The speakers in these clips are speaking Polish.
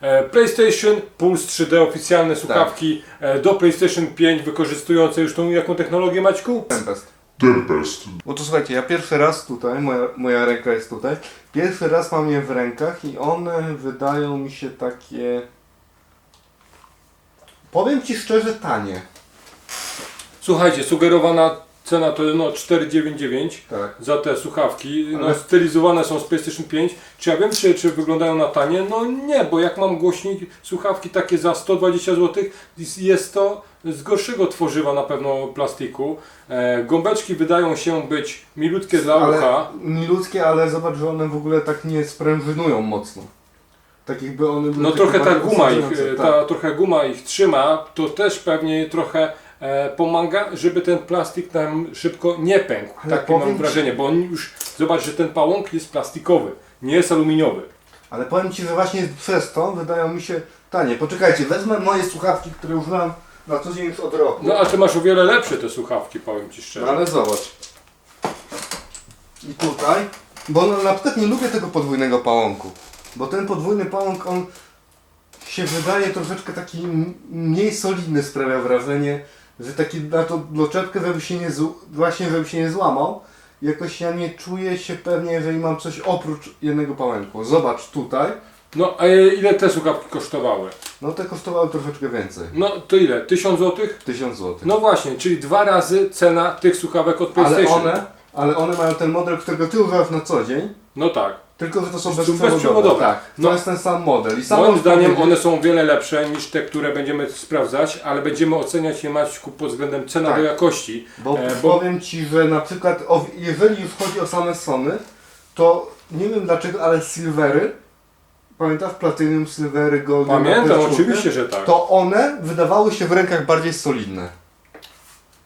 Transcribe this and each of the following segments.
E, PlayStation, Pulse 3D, oficjalne Tak. słuchawki e, do PlayStation 5 wykorzystujące już tą jaką technologię Maćku? Tempest. Tempest. Bo to słuchajcie, ja pierwszy raz tutaj, moja, moja ręka jest tutaj, pierwszy raz mam je w rękach i one wydają mi się takie... Powiem Ci szczerze, tanie. Słuchajcie, sugerowana cena to no 4,99 Tak. za te słuchawki. No, Ale- stylizowane są z PlayStation 5. Czy ja wiem, czy, czy wyglądają na tanie? No nie, bo jak mam głośnik, słuchawki takie za 120 zł, jest to z gorszego tworzywa na pewno plastiku. E, gąbeczki wydają się być milutkie dla Ale, ucha. ludzkie, ale zobacz, że one w ogóle tak nie sprężynują mocno. Tak jakby one były No trochę ta guma ich, e, tak. ta trochę guma ich trzyma, to też pewnie trochę pomaga, żeby ten plastik nam szybko nie pękł. Ale Takie mam powiem ci- wrażenie, bo on już, zobacz, że ten pałąk jest plastikowy, nie jest aluminiowy. Ale powiem Ci, że właśnie przez to wydają mi się tanie. Poczekajcie, wezmę moje słuchawki, które używam na co dzień już od roku. No a ty masz o wiele lepsze te słuchawki, powiem ci szczerze. No ale zobacz. I tutaj, bo no, na przykład nie lubię tego podwójnego pałąku. Bo ten podwójny pałąk, on się wydaje troszeczkę taki m- mniej solidny, sprawia wrażenie, że taki na to bloczepkę, żeby się nie, zł- właśnie żeby się nie złamał. Jakoś ja nie czuję się pewnie, jeżeli mam coś oprócz jednego pałęku. Zobacz tutaj, No a ile te słuchawki kosztowały? no te kosztowały troszeczkę więcej. No to ile? 1000 złotych? 1000 zł. No właśnie, czyli dwa razy cena tych słuchawek od ale PlayStation. one, ale one mają ten model, którego ty używasz na co dzień. No tak. Tylko, że to są bezprzewodowe. bezprzewodowe. Tak, No. to jest ten sam model. I sam Moim zdaniem one są o wiele lepsze niż te, które będziemy sprawdzać, ale będziemy oceniać je Maćku pod względem cena Tak. do jakości. Bo, E, bo- powiem Ci, że na przykład, o, jeżeli już chodzi o same Sony, to nie wiem dlaczego, ale Silvery, pamiętasz Platinum, Silvery, Golden? Pamiętam, PS4? oczywiście, że tak. To one wydawały się w rękach bardziej solidne.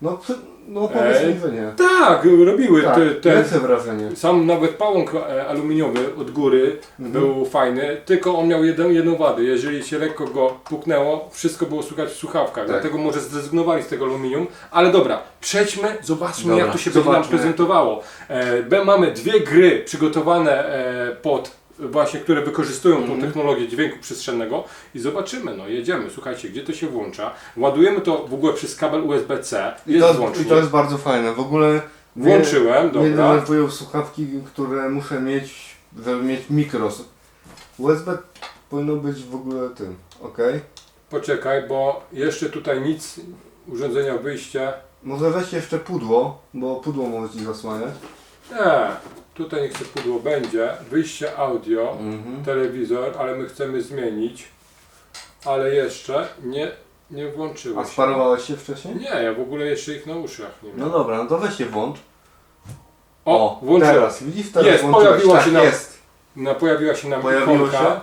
No, przy- no powiedz mi, że nie. Tak, robiły Tak, te, te wrażenie. Sam nawet pałąk e, aluminiowy od góry Mhm. był fajny, tylko on miał jedną, jedną wadę. Jeżeli się lekko go puknęło, wszystko było słychać w słuchawkach. Tak. Dlatego może zrezygnowali z tego aluminium. Ale dobra, przejdźmy, zobaczmy Dobra, jak to się będzie nam zobaczmy. prezentowało. E, be- mamy dwie gry przygotowane e, pod właśnie, które wykorzystują tą Mhm. technologię dźwięku przestrzennego i zobaczymy, no jedziemy, słuchajcie, gdzie to się włącza. Ładujemy to w ogóle przez kabel USB-C, I jest to, I włącznik. to jest bardzo fajne. W ogóle Włączyłem, Mnie dobra. denerwują słuchawki, które muszę mieć, żeby mieć mikro. USB powinno być w ogóle tym, ok? Poczekaj, bo jeszcze tutaj nic, urządzenia wyjścia. Może weź jeszcze pudło, bo pudło może ci zasłaniać. Nie, tutaj niech to pudło będzie. Wyjście audio, Mhm. telewizor, ale my chcemy zmienić. Ale jeszcze nie, nie włączyło A się. sparowałeś się wcześniej? Nie, ja w ogóle jeszcze ich na uszach nie No mam. dobra, no to weź się włącz. O, włączyłem. teraz, widzisz? Teraz Jest, włączyłeś. pojawiła tak, się nam- jest. No, pojawiła się nam Pojawiło ikonka. się.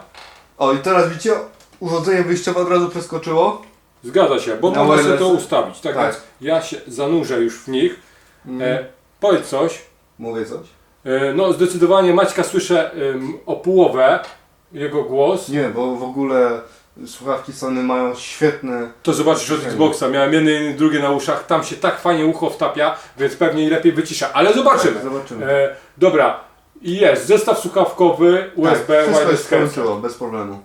O i teraz widzicie, urządzenie wyjściowe od razu przeskoczyło. Zgadza się, bo Na można sobie to ustawić. Tak, Tak. więc ja się zanurzę już w nich. Mhm. E, powiedz coś. Mówię coś? E, no zdecydowanie Maćka słyszę o połowę jego głos. Nie, bo w ogóle słuchawki Sony mają świetne... To zobaczysz od Xboxa, miałem jedne i drugie na uszach, tam się tak fajnie ucho wtapia, więc pewnie lepiej wycisza, ale zobaczymy. Tak, zobaczymy. E, dobra, jest zestaw słuchawkowy USB tak, wszystko jest skończyło, bez problemu.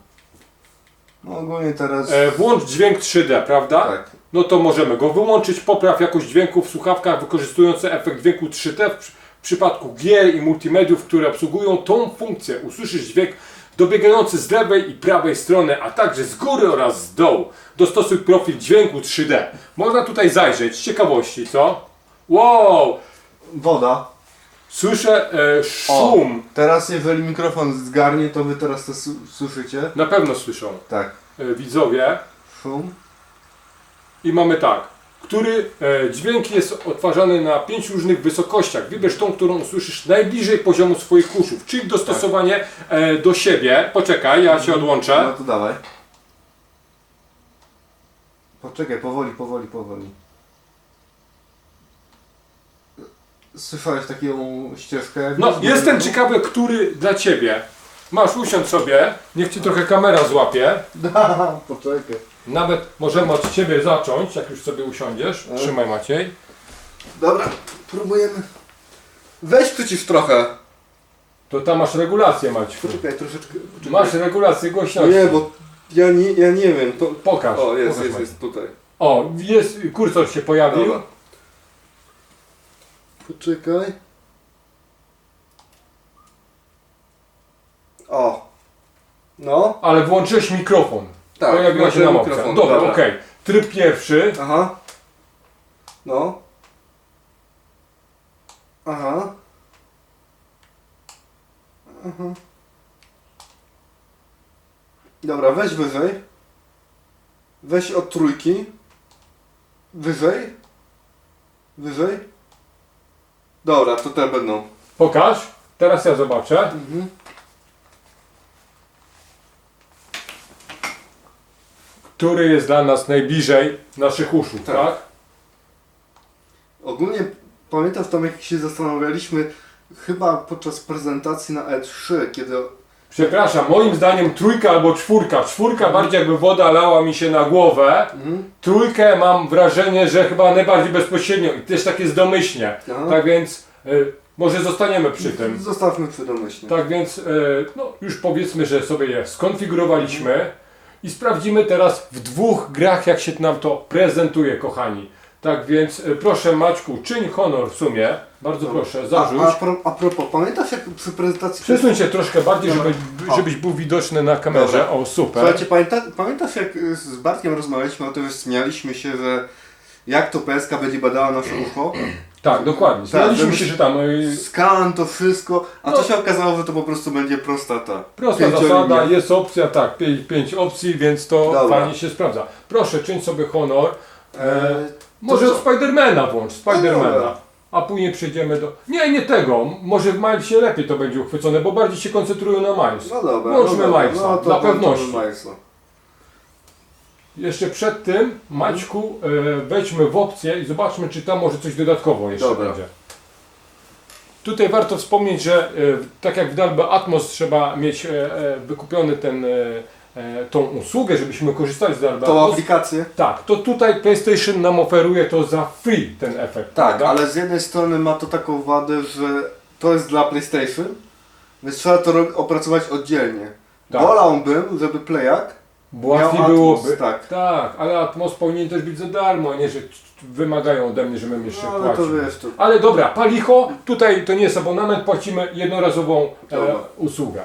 No ogólnie teraz... E, włącz dźwięk 3D, prawda? tak. No to możemy go wyłączyć, popraw jakość dźwięku w słuchawkach wykorzystujące efekt dźwięku 3D w, przy- w przypadku gier i multimediów, które obsługują tą funkcję. Usłyszysz dźwięk dobiegający z lewej i prawej strony, a także z góry oraz z dołu. Dostosuj profil dźwięku 3D. Można tutaj zajrzeć z ciekawości, co? Wow! Woda. Słyszę e, szum. Teraz jeżeli mikrofon zgarnie, to wy teraz to su- słyszycie. Na pewno słyszą Tak. e, widzowie. Szum. I mamy tak, który e, dźwięk jest odtwarzany na pięciu różnych wysokościach. Wybierz tą, którą usłyszysz najbliżej poziomu swoich uszów, czyli dostosowanie e, do siebie. Poczekaj, ja się No odłączę. to dawaj. Poczekaj, powoli, powoli, powoli. Słyszałeś taką ścieżkę? No, Wiesz, jestem bo- ciekawy, który dla ciebie. Masz, usiądź sobie, niech ci trochę kamera złapie. Da, poczekaj. Nawet możemy od ciebie zacząć, jak już sobie usiądziesz. E. Trzymaj Maciej. Dobra, próbujemy. Weź przeciw trochę. To tam masz regulację, Maciu. Poczekaj, troszeczkę. Poczekaj. Masz regulację głośności. Nie, bo Ja nie, ja nie wiem, to... Pokaż. O, jest, pokaż jest, Maćku. jest tutaj. O, jest, kursor się pojawił. Dobra. Poczekaj. O. No. Ale włączyłeś mikrofon. Tak, Pojawiła się włączyłem nam opcja. Dobra, dobra. okej. Tryb pierwszy. Aha. No. Aha. Aha. Dobra, weź wyżej. Weź od trójki. Wyżej. Wyżej. Dobra, to te będą. Pokaż. Teraz ja zobaczę. Mhm. Który jest dla nas najbliżej naszych uszu, tak? Tak. Ogólnie pamiętam w jak się zastanawialiśmy chyba podczas prezentacji na E3, kiedy Przepraszam, moim zdaniem trójka albo czwórka. Czwórka bardziej jakby woda lała mi się na głowę. Mhm. Trójkę mam wrażenie, że chyba najbardziej bezpośrednio i też tak jest domyślnie. Aha. Tak więc y, może zostaniemy przy tym. Zostawmy przy domyślnie. Tak więc y, no, już powiedzmy, że sobie je skonfigurowaliśmy i sprawdzimy teraz w dwóch grach, jak się nam to prezentuje, kochani. Tak więc y, proszę Maćku, czyń honor w sumie. Bardzo proszę, zarzuć. A, a, pro, a propos, pamiętasz jak przy prezentacji... Przesuń się troszkę bardziej, żeby, żebyś był widoczny na kamerze. Dobra. O, super. Słuchajcie, pamięta, pamiętasz jak y, z Bartkiem rozmawialiśmy o tym, że śmialiśmy się, że jak to PSK będzie badała nasze ucho? Tak, dokładnie. Zmieniliśmy żeby- się, że tam y, Skan, to wszystko, a No. to się okazało, że to po prostu będzie prosta ta. prosta zasada, jest opcja, tak, pięć, pięć opcji, więc to Dobra. fajnie się sprawdza. Proszę, czyń sobie honor. E, E, może od Spidermana włącz, Spidermana. dobra. A później przejdziemy do... Nie, nie tego. Może w Milesie lepiej to będzie uchwycone, bo bardziej się koncentrują na Miles. no dobra. Włączmy no Milesa, no to włączmy pewności. Jeszcze przed tym, Maćku, e, wejdźmy w opcję i zobaczmy, czy tam może coś dodatkowo jeszcze Dobra. będzie. Tutaj warto wspomnieć, że e, tak jak w Dolby Atmos trzeba mieć e, e, wykupiony ten, e, e, tą usługę, żebyśmy korzystali z Dolby Tą Atmos. aplikację? Tak, to tutaj PlayStation nam oferuje to za free ten efekt. Tak, prawda? ale z jednej strony ma to taką wadę, że to jest dla PlayStation, więc trzeba to ro- opracować oddzielnie. Tak. Wolałbym, żeby Playak Bo miał łatwiej Atmos, byłoby. tak. Tak, ale Atmos powinien też być za darmo, a nie, że wymagają ode mnie, żebym jeszcze No, ale to płacił. wiesz, to... Ale dobra, palicho, tutaj to nie jest abonament, płacimy jednorazową e, Dobra. usługę.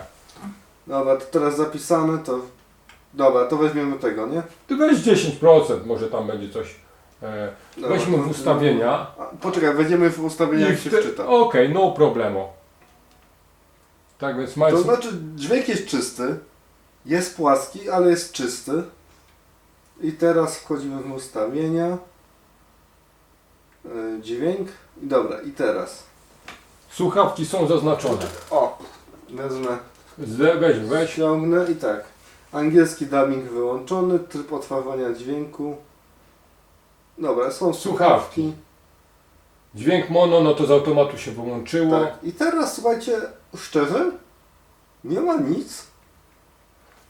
Dobra, to teraz zapisane, to... Dobra, to weźmiemy tego, nie? Ty weź 10%, może tam będzie coś. E, Dobra, weźmy to- w ustawienia. A, Poczekaj, wejdziemy w ustawienia, jak się wte- wczyta. Okej, no problemo. Tak więc Miles, To znaczy, dźwięk jest czysty, jest płaski, ale jest czysty. I teraz wchodzimy w ustawienia. Yy, Dźwięk. I dobra, i teraz. słuchawki są zaznaczone. O! Wezmę, weź, weź. ściągnę i tak. Angielski dubbing wyłączony, tryb odtwarzania dźwięku. Dobra, są słuchawki. Dźwięk mono, no to z automatu się wyłączyło. Tak. I teraz słuchajcie, szczerze, nie ma nic.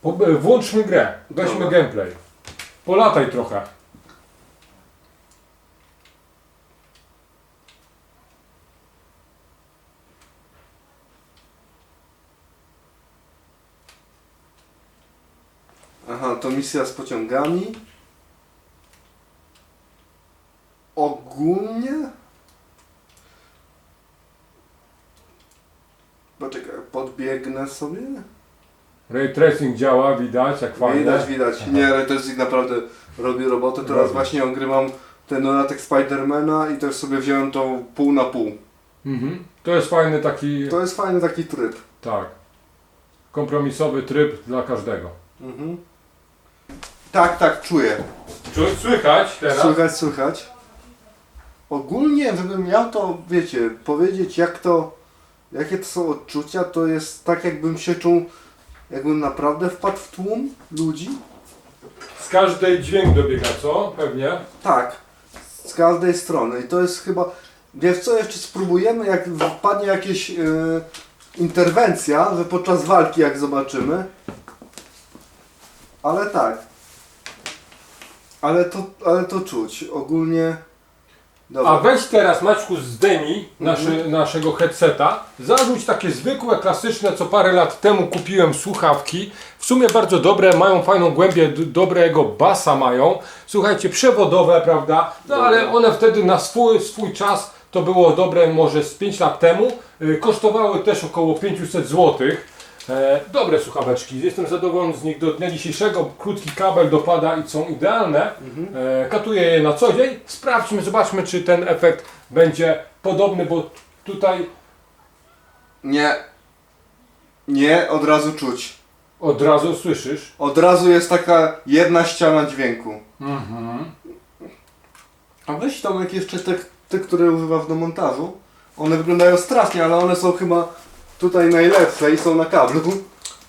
Po, e, włączmy grę, weźmy Dobra. gameplay. Polataj trochę. Aha, to misja z pociągami. Ogólnie. Poczekaj, podbiegnę sobie. Ray tracing działa, widać jak fajnie. Widać, widać. Aha. Nie, to jest naprawdę robi robotę. Teraz Robi. właśnie ogrywam ten dodatek Spidermana i też sobie wziąłem tą pół na pół. Mhm. To jest fajny taki, To jest fajny taki tryb. tak, kompromisowy tryb dla każdego. Mhm. Tak, tak, czuję. Słychać teraz? Słychać, słychać. Ogólnie, żebym miał to, wiecie, powiedzieć jak to, jakie to są odczucia, to jest tak jakbym się czuł, jakbym naprawdę wpadł w tłum ludzi. Z każdej dźwięk dobiega, co? Pewnie. Tak, z każdej strony. I to jest chyba, wiesz co, jeszcze spróbujemy, jak wpadnie jakaś e, interwencja, że podczas walki jak zobaczymy. Ale tak. Ale to, ale to czuć. Ogólnie Dobra. A weź teraz Maćku zdejmij nasze, Mhm. naszego headseta, zarzuć takie zwykłe, klasyczne, co parę lat temu kupiłem słuchawki. W sumie bardzo dobre, mają fajną głębię, dobrego basa mają. Słuchajcie, przewodowe, prawda? No Dobra. ale one wtedy na swój, swój czas, to było dobre może z 5 lat temu, y, kosztowały też około 500 zł. E, dobre słuchaweczki, jestem zadowolony z nich do dnia dzisiejszego. Krótki kabel dopada i są idealne. E, katuję je na co dzień. Sprawdźmy, zobaczmy, czy ten efekt będzie podobny, bo tutaj Nie. Nie, od razu czuć. od razu słyszysz. Od razu jest taka jedna ściana dźwięku. Mhm. A weź Tomek jeszcze te, te, które używasz do montażu. One wyglądają strasznie, ale one są chyba tutaj najlepsze i są na kablu.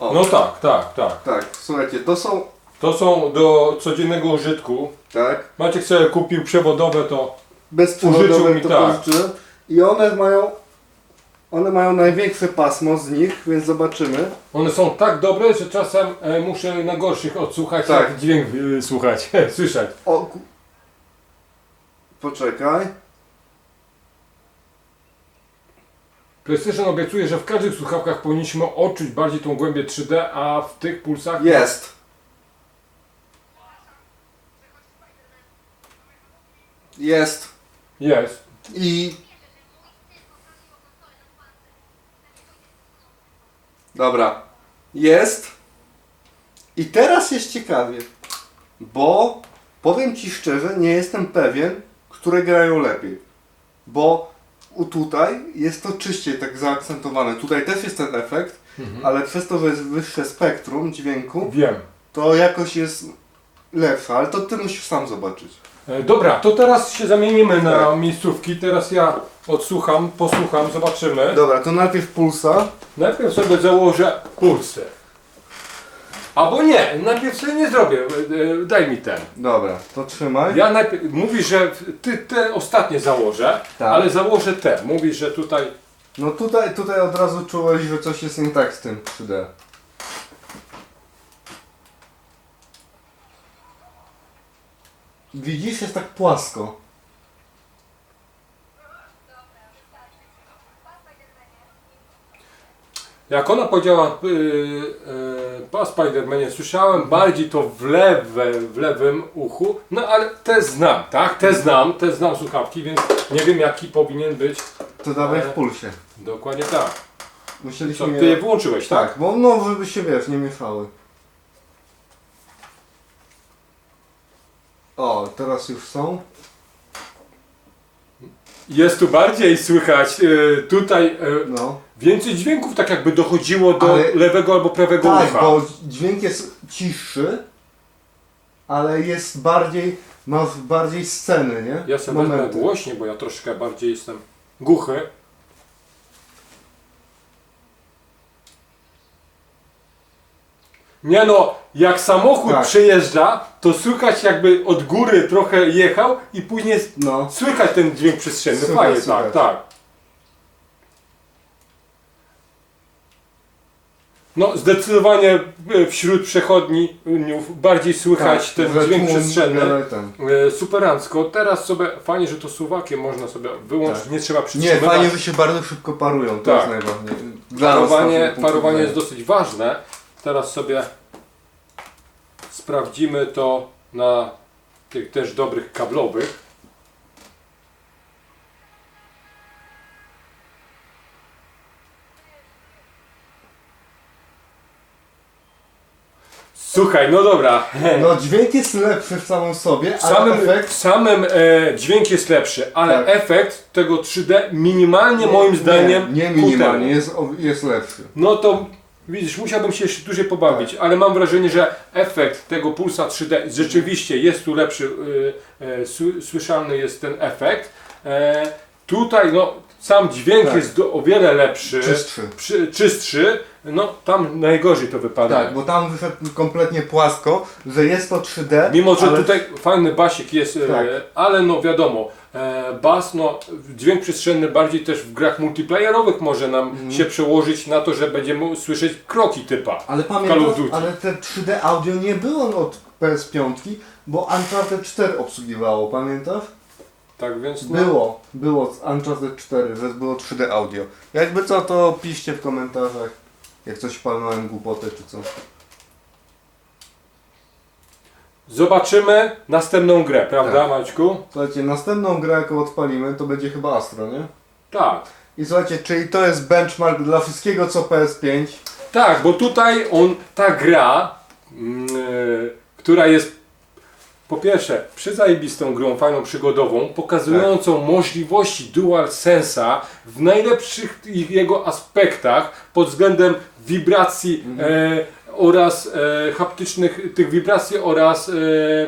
O, No tak, tak, tak. tak, słuchajcie, to są, To są do codziennego użytku. tak, Maciek sobie kupił przewodowe, to bezprzewodowe Użyczył mi, to tak. pożyczyłem. I one mają, one mają największe pasmo z nich, więc zobaczymy. one są tak dobre, że czasem e, muszę na gorszych odsłuchać, Tak. jak dźwięk e, słuchać, słyszeć. O, ku- poczekaj. PlayStation obiecuje, że w każdych słuchawkach powinniśmy odczuć bardziej tą głębię 3D, a w tych pulsach Jest. Jest. jest. I. Dobra. Jest. I teraz jest ciekawie. Bo powiem Ci szczerze, nie jestem pewien, które grają lepiej. Bo u tutaj jest to czyściej tak zaakcentowane. Tutaj też jest ten efekt, ale przez to, że jest wyższe spektrum dźwięku, Wiem. to jakoś jest lepsza. Ale to Ty musisz sam zobaczyć. E, Dobra, to teraz się zamienimy na Tak. miejscówki. Teraz ja odsłucham, posłucham, zobaczymy. Dobra, to najpierw pulsa. Najpierw sobie założę pulsy. Albo nie, najpierw sobie nie zrobię. E, e, Daj mi ten. Dobra, to trzymaj. Ja najpierw, mówisz, że ty te ostatnie założę, Tak. ale założę te. Mówisz, że tutaj No tutaj, tutaj od razu czułeś, że coś jest nie tak z tym 3D. Widzisz, jest tak płasko. Jak ona powiedziała yy, yy, po Spidermanie, słyszałem bardziej to w, lewe, w lewym uchu, no ale te znam, tak? Te znam, te znam słuchawki, więc nie wiem jaki powinien być. To dawaj w Ale- pulsie. Dokładnie tak. Musieliśmy Co, ty je wyłączyłeś, tak? Tak, bo no, żeby się wiesz, nie mieszały. O, teraz już są. Jest tu bardziej słychać yy, tutaj yy, No. Więcej dźwięków tak jakby dochodziło do Ale- lewego albo prawego Tak, ucha. bo dźwięk jest cichszy, ale jest bardziej, masz bardziej sceny, nie? Ja sobie wezmę Momenty. głośniej, bo ja troszkę bardziej jestem głuchy. Nie no, jak samochód Tak. przejeżdża, to słychać jakby od góry trochę jechał i później s- No. słychać ten dźwięk przestrzenny. Słychać, Fajnie, tak, słychać. tak. No, zdecydowanie e, wśród przechodniów bardziej słychać Tak, ten dźwięk przestrzenny. E, Superancko. Teraz sobie fajnie, że to suwakiem można sobie wyłączyć, Tak. nie trzeba Nie, przytrzymywać. fajnie, że się bardzo szybko parują, to Tak. jest najważniejsze. Dla Parowanie, parowanie jest dosyć ważne. Teraz sobie sprawdzimy to na tych też dobrych kablowych. Słuchaj, no dobra. No dźwięk jest lepszy w samym sobie, ale samym, efekt... samym e, dźwięk jest lepszy, ale Tak. efekt tego 3D minimalnie moim zdaniem Nie, nie ku temu. minimalnie, jest, o- jest lepszy. No to widzisz, musiałbym się jeszcze dłużej pobawić, ale mam wrażenie, że efekt tego pulsa 3D rzeczywiście jest tu lepszy, y, y, sły- słyszalny jest ten efekt. E, tutaj no, sam dźwięk Tak. jest do, o wiele lepszy, Czystszy. przy, czystszy, no tam najgorzej to wypada. Tak, bo tam wyszedł kompletnie płasko, że jest to 3D. Mimo, że ale... tutaj fajny basik jest, e, Tak. ale no wiadomo, e, bas, no dźwięk przestrzenny bardziej też w grach multiplayerowych może nam Mhm. się przełożyć na to, że będziemy słyszeć kroki typa. Ale Duty. ale te 3D audio nie było od PS5, bo Uncharted 4 obsługiwało, pamiętasz? Tak więc no, Było, było z Uncharted 4, że było 3D audio. Jakby co, to piszcie w komentarzach, jak coś palnąłem głupotę czy co. zobaczymy następną grę, prawda Tak. Maćku? Słuchajcie, następną grę jaką odpalimy, to będzie chyba Astro, nie? Tak. I słuchajcie, czyli to jest benchmark dla wszystkiego co PS5. Tak, bo tutaj on, ta gra, e, która jest po pierwsze przyzajebistą grą, fajną, przygodową, pokazującą możliwości DualSense'a w najlepszych jego aspektach pod względem wibracji e, oraz e, haptycznych tych wibracji oraz e,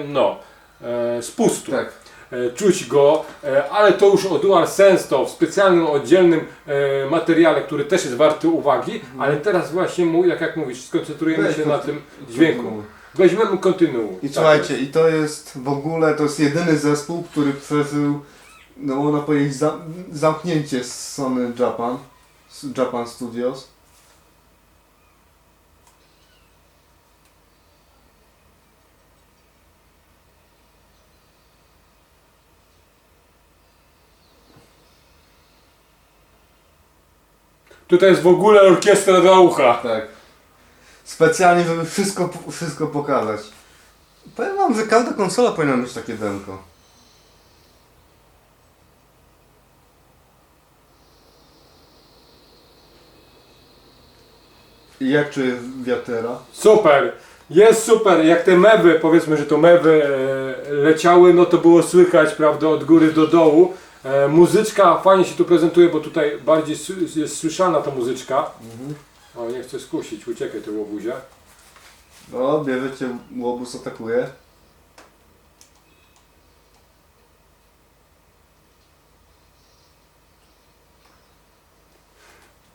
no, e, spustu. Tak. E, czuć go, e, ale to już o DualSense to w specjalnym, oddzielnym e, materiale, który też jest warty uwagi, ale teraz właśnie, mu- jak, jak mówisz, skoncentrujemy Mhm. Weź się na tym dźwięku. Weźmiemy kontynuuj. I Tak słuchajcie, i to jest w ogóle, to jest jedyny zespół, który przeżył, no można powiedzieć, za, zamknięcie z Sony Japan, z Japan Studios. Tutaj jest w ogóle orkiestra dla ucha. Tak. Specjalnie, żeby wszystko, wszystko pokazać. Powiem wam, że każda konsola powinna mieć takie demko. I jak czujesz wiatera? Super! Jest super, jak te mewy, powiedzmy, że to mewy e, leciały, no to było słychać, prawda, od góry do dołu. E, muzyczka fajnie się tu prezentuje, bo tutaj bardziej jest słyszalna ta muzyczka. O, nie chcę skusić, uciekaj ty łobuzie. O, bierzecie, łobuz atakuje.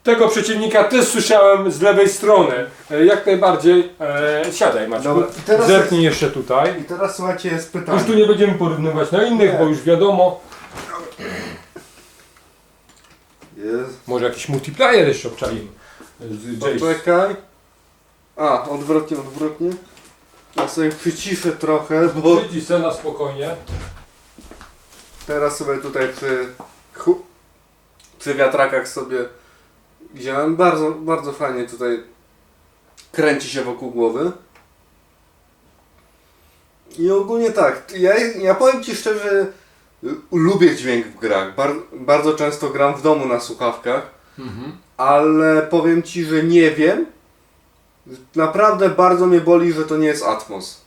Tego przeciwnika też słyszałem z lewej strony. E, jak najbardziej. E, siadaj Maćku. Dobra, i teraz Zerknij jeszcze tutaj. I teraz słuchajcie, jest pytanie. Już tu nie będziemy porównywać na innych, Nie. bo już wiadomo. Jest. Może jakiś multiplayer jeszcze obczalimy. Z Jace. Poczekaj. A, odwrotnie, odwrotnie. Ja sobie przyciszę trochę, bo Siedzi scena spokojnie. teraz sobie tutaj przy, hu, przy wiatrakach sobie wziąłem. Bardzo, bardzo fajnie tutaj kręci się wokół głowy. I ogólnie tak, ja, ja powiem Ci szczerze, lubię dźwięk w grach. Bar, bardzo często gram w domu na słuchawkach. ale powiem Ci, że nie wiem. Naprawdę bardzo mnie boli, że to nie jest Atmos.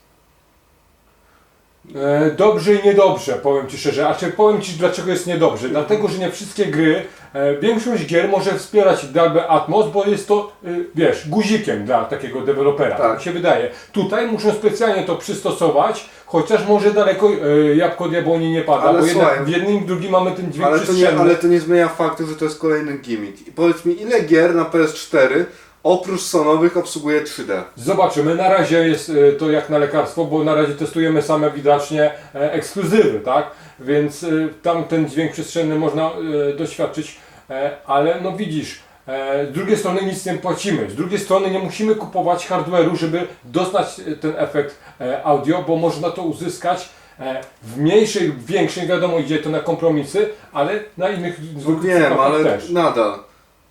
E, Dobrze i niedobrze, powiem Ci szczerze. A czy powiem Ci dlaczego jest niedobrze? Dlatego, że nie wszystkie gry, e, większość gier może wspierać Dolby Atmos, bo jest to, e, wiesz, guzikiem dla takiego dewelopera. Tak. Tak mi się wydaje. Tutaj muszą specjalnie to przystosować, chociaż może daleko e, jabłko diabłoni nie pada, Ale bo jednak słuchaj, w jednym i drugim mamy ten dźwięk Ale to, nie, przestrzenny. ale to nie zmienia faktu, że to jest kolejny gimmick. I powiedz mi, ile gier na PS4 oprócz sonowych obsługuje 3D? Zobaczymy. Na razie jest e, to jak na lekarstwo, bo na razie testujemy same widocznie e, ekskluzywy, tak? Więc e, tam ten dźwięk przestrzenny można e, doświadczyć, e, ale no widzisz, e, z drugiej strony nic nie płacimy, z drugiej strony nie musimy kupować hardware'u, żeby doznać e, ten efekt e, audio, bo można to uzyskać e, w mniejszej, większej, wiadomo idzie to na kompromisy, ale na innych zwykłych Wiem, ale też. nadal.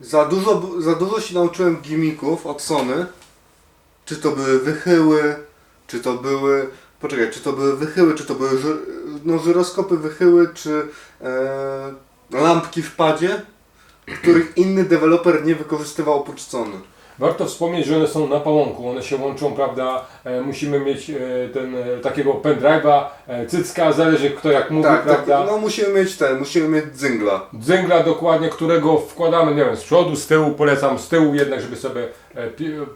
Za dużo, za dużo się nauczyłem gimmicków od Sony. Czy to były wychyły, czy to były... Poczekaj, czy to były wychyły, czy to były no, żyroskopy wychyły, czy e, lampki w padzie, których inny deweloper nie wykorzystywał oprócz Sony. Warto wspomnieć, że one są na pałąku, one się łączą, prawda? E, musimy mieć e, ten, e, takiego pendrive'a, e, cycka, zależy kto jak mówi, Tak, tak, prawda? no musimy mieć ten, musimy mieć dzingla. Dzęgla dokładnie, którego wkładamy, nie wiem, z przodu, z tyłu, polecam z tyłu jednak, żeby sobie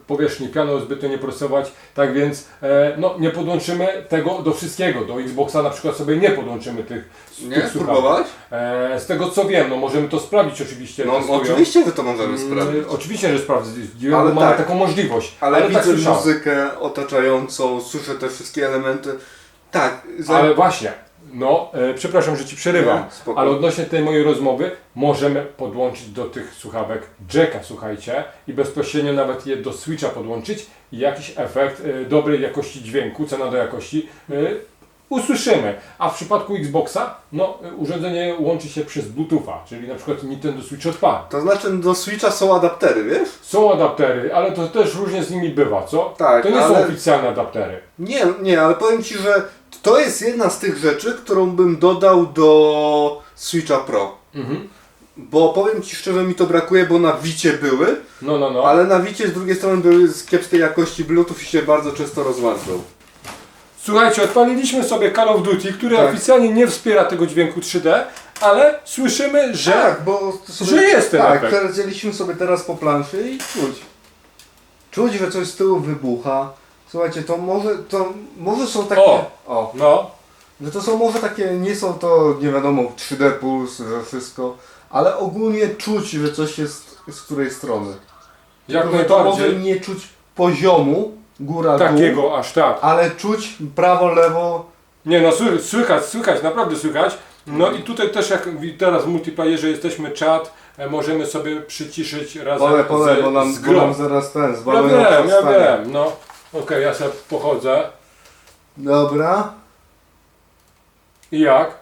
powierzchni piano zbytnio nie prostować. Tak więc, e, no nie podłączymy tego do wszystkiego. Do Xboxa na przykład sobie nie podłączymy tych, Nie? tych słuchawek. Spróbować? E, z tego co wiem, no możemy to sprawdzić oczywiście. No oczywiście, że to możemy Mm, sprawdzić. Oczywiście, że sprawdzić. Ale mamy tak. taką możliwość. Ale, tak widzę słyszałem. muzykę otaczającą, słyszę te wszystkie elementy. Tak, za... Ale właśnie, no, e, przepraszam, że Ci przerywam, Nie, spoko. ale odnośnie tej mojej rozmowy możemy podłączyć do tych słuchawek jacka, słuchajcie, i bezpośrednio nawet je do switcha podłączyć i jakiś efekt e, dobrej jakości dźwięku, cena do jakości, e, usłyszymy. A w przypadku Xboxa, no y, urządzenie łączy się przez Bluetootha, czyli na przykład Nintendo Switch odpala. To znaczy do Switcha są adaptery, wiesz? Są adaptery, ale to też różnie z nimi bywa, co? Tak, To nie są ale- oficjalne adaptery. Nie, nie, ale powiem Ci, że to jest jedna z tych rzeczy, którą bym dodał do Switcha Pro. Mhm. Bo powiem Ci szczerze, mi to brakuje, bo na Wicie były, No, no, no. ale na Wicie z drugiej strony były z kiepskiej jakości Bluetooth i się bardzo często rozłączał. Słuchajcie, odpaliliśmy sobie Call of Duty, który Tak. oficjalnie nie wspiera tego dźwięku 3D, ale słyszymy, że Tak, bo to sobie, że jest ten Tak, efekt. przelecieliśmy sobie teraz po planszy i czuć. Czuć, że coś z tyłu wybucha. Słuchajcie, to może, to może są takie... O! o no, Że to są może takie, nie są to nie wiadomo 3D puls, że wszystko, ale ogólnie czuć, że coś jest z której strony. jak Tylko, że To może najbardziej nie czuć poziomu, góra, dół, takiego aż tak. ale czuć prawo, lewo. Nie no, sły- słychać, słychać, naprawdę słychać. No i tutaj też jak wi- teraz w multiplayerze jesteśmy czat, e, możemy sobie przyciszyć razem Pole, pole, z, bo nam, z bo nam zaraz ten Ja wiem, ja wiem, no. Okej, ja sobie pochodzę. Dobra. I jak?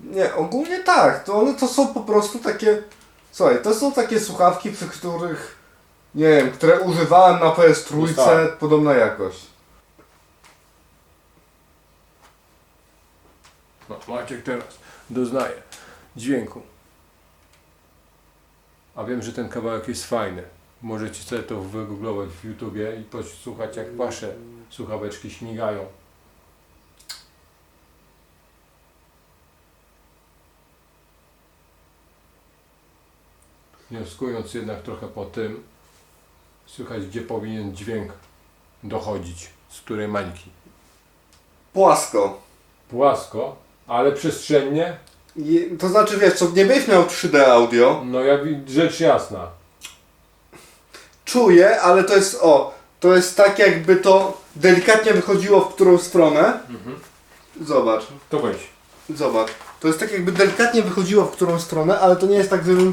Nie, ogólnie tak. To one to są po prostu takie. Słuchaj, to są takie słuchawki, przy których. Nie wiem, które używałem na PS3, Dostałem. podobna jakość. No, Maciek teraz doznaje dźwięku. A wiem, że ten kawałek jest fajny. Możecie sobie to wygooglować w YouTubie i posłuchać jak wasze słuchaweczki śmigają. Wnioskując jednak trochę po tym, słychać gdzie powinien dźwięk dochodzić, z której mańki. Płasko. Płasko, ale przestrzennie, I, to znaczy, wiesz, co nie będziesz miał 3D audio, no wi- rzecz jasna. Czuję, ale to jest o. To jest tak, jakby to delikatnie wychodziło w którą stronę. Zobacz, To weź. zobacz. To jest tak, jakby delikatnie wychodziło w którą stronę, ale to nie jest tak, żebym.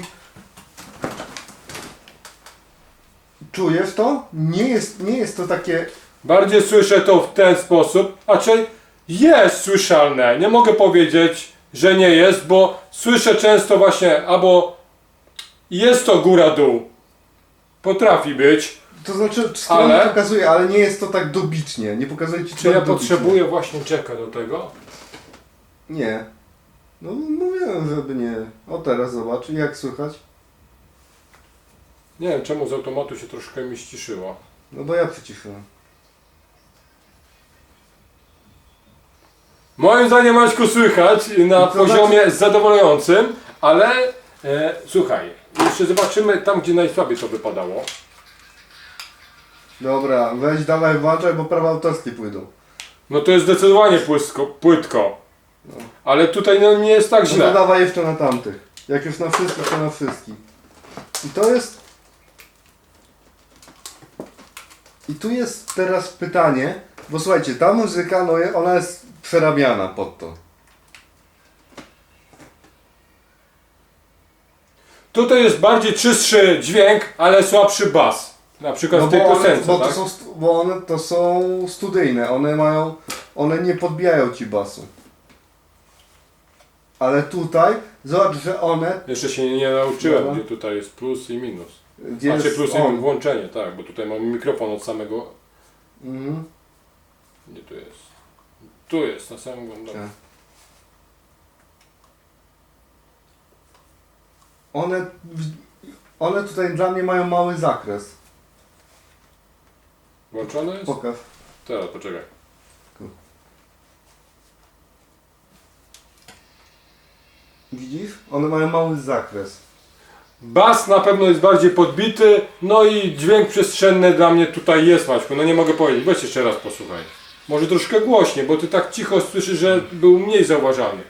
Czujesz to? Nie jest, nie jest to takie. Bardziej słyszę to w ten sposób, a czy jest słyszalne. Nie mogę powiedzieć, że nie jest, bo słyszę często właśnie, albo jest to góra-dół. Potrafi być. To znaczy, Ale- pokazuje, ale nie jest to tak dobicznie. Nie pokazuje ci Czy ja dobicznie. potrzebuję właśnie czeka do tego? Nie. No mówiłem, żeby nie. O teraz zobacz, jak słychać. Nie wiem, czemu z automatu się troszkę mi ściszyło. No bo ja przyciszyłem. Moim zdaniem Maćku słychać na to poziomie zadowalającym, ale e, słuchaj, jeszcze zobaczymy tam, gdzie najsłabiej to wypadało. Dobra, weź dawaj włączaj, bo prawa autorskie pójdą. No to jest zdecydowanie płytko, płytko. Ale tutaj no, nie jest tak No to źle. dawaj jeszcze na tamtych. Jak już na wszystkich, to na wszystkich. I to jest... I tu jest teraz pytanie, bo słuchajcie, ta muzyka, no je- ona jest przerabiana pod to. Tutaj jest bardziej czystszy dźwięk, ale słabszy bas. Na przykład No w tej bo, one, piosence, bo, tak? to są, stu- bo one to są studyjne, one mają, one nie podbijają ci basu. Ale tutaj, zobacz, że one, Jeszcze się nie nauczyłem, Dobra. gdzie tutaj jest plus i minus. gdzie Znaczy jest plus i on. włączenie, tak, bo tutaj mam mikrofon od samego... Mhm. Gdzie tu jest? Tu jest, na samym głębi. Tak. One, one tutaj dla mnie mają mały zakres. Włączone jest? Pokaż. Teraz, poczekaj. Widzisz? One mają mały zakres. Bas na pewno jest bardziej podbity, no i dźwięk przestrzenny dla mnie tutaj jest, Maćku, no nie mogę powiedzieć. Weź jeszcze raz posłuchaj. Może troszkę głośniej, bo ty tak cicho słyszysz, że był mniej zauważalny.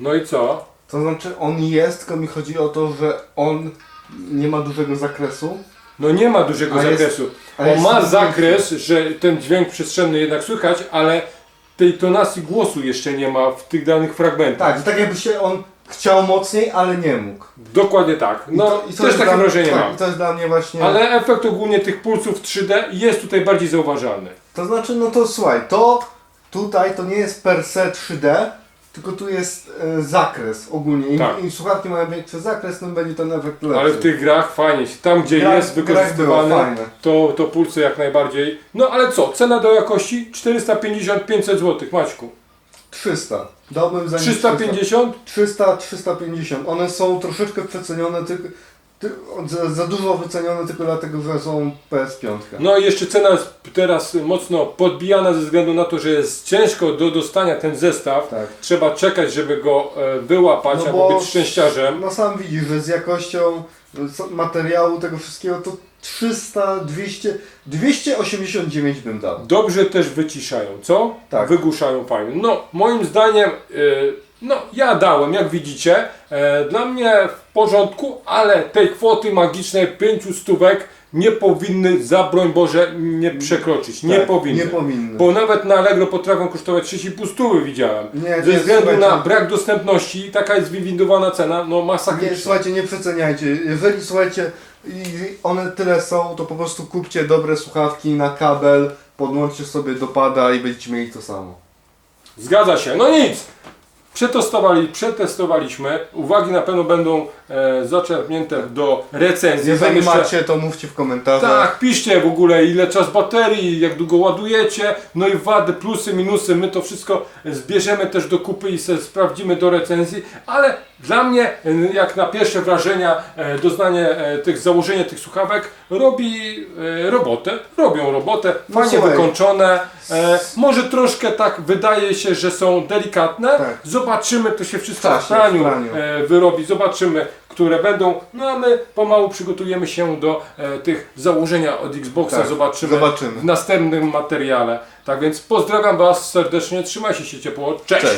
No i co? To znaczy on jest, tylko mi chodzi o to, że on nie ma dużego zakresu. No nie ma dużego A jest- zakresu. a On jest ma dużo- zakres, że ten dźwięk przestrzenny jednak słychać, ale tej tonacji głosu jeszcze nie ma w tych danych fragmentach. Tak, tak jakby się on chciał mocniej, ale nie mógł. Dokładnie tak. I No, to- i to też jest takie dla- wrażenie tak, mam. I to jest dla mnie właśnie... Ale efekt ogólnie tych pulsów 3D jest tutaj bardziej zauważalny. To znaczy, no to słuchaj, to tutaj to nie jest per se 3D, tylko tu jest e, zakres ogólnie. Im, Tak. Im słuchawki mają większy zakres, tym będzie ten efekt lepszy. Ale w tych grach fajnie się. Tam gdzie Grach- jest grach było wykorzystywane, fajne. to, to pulsy jak najbardziej. No ale co? Cena do jakości 450-500 zł, Maćku. 300. Dałbym za nich 350? 300, 350. One są troszeczkę przecenione, tylko, ty, za, za dużo wycenione tylko dlatego, że są PS5. No i jeszcze cena jest teraz mocno podbijana ze względu na to, że jest ciężko do dostania ten zestaw. Tak. Trzeba czekać, żeby go e, wyłapać No albo bo- być szczęściarzem. No sam widzisz, że z jakością z materiału tego wszystkiego to 300, 200, 289 bym dał. Dobrze też wyciszają, co? Tak. Wygłuszają fajnie. No, moim zdaniem, y, no ja dałem, jak widzicie, e, dla mnie w porządku, ale tej kwoty magicznej 5 stówek nie powinny, za broń Boże, nie przekroczyć. Nie Tak, powinny. Nie powinny. Bo nawet na Allegro potrafią kosztować 3,5 stówy widziałem. Nie, Ze nie, względu na słuchajcie. brak dostępności, taka jest wywindowana cena, no Nie, masakryczna. słuchajcie, nie przeceniajcie. Jeżeli słuchajcie, i one tyle są, to po prostu kupcie dobre słuchawki na kabel, podłączcie sobie do pada i będziecie mieli to samo. Zgadza się. No nic. Przetestowali, przetestowaliśmy. Uwagi na pewno będą e, zaczerpnięte do recenzji. Jeżeli jeszcze- macie, to mówcie w komentarzach. Tak, piszcie w ogóle ile czas baterii, jak długo ładujecie, no i wady, plusy, minusy, my to wszystko zbierzemy też do kupy i se sprawdzimy do recenzji, ale dla mnie, e, jak na pierwsze wrażenia, e, doznanie e, tych, założenie tych słuchawek robi e, robotę, robią robotę, No fajnie słuchaj. wykończone, e, może troszkę tak wydaje się, że są delikatne, Tak. zobaczymy, to się wszystko w praniu, w praniu. e, wyrobi, zobaczymy, które będą, no a my pomału przygotujemy się do e, tych założenia od Xboxa, Tak, zobaczymy, zobaczymy. w następnym materiale. Tak więc pozdrawiam Was serdecznie, trzymajcie się ciepło, cześć. Cześć.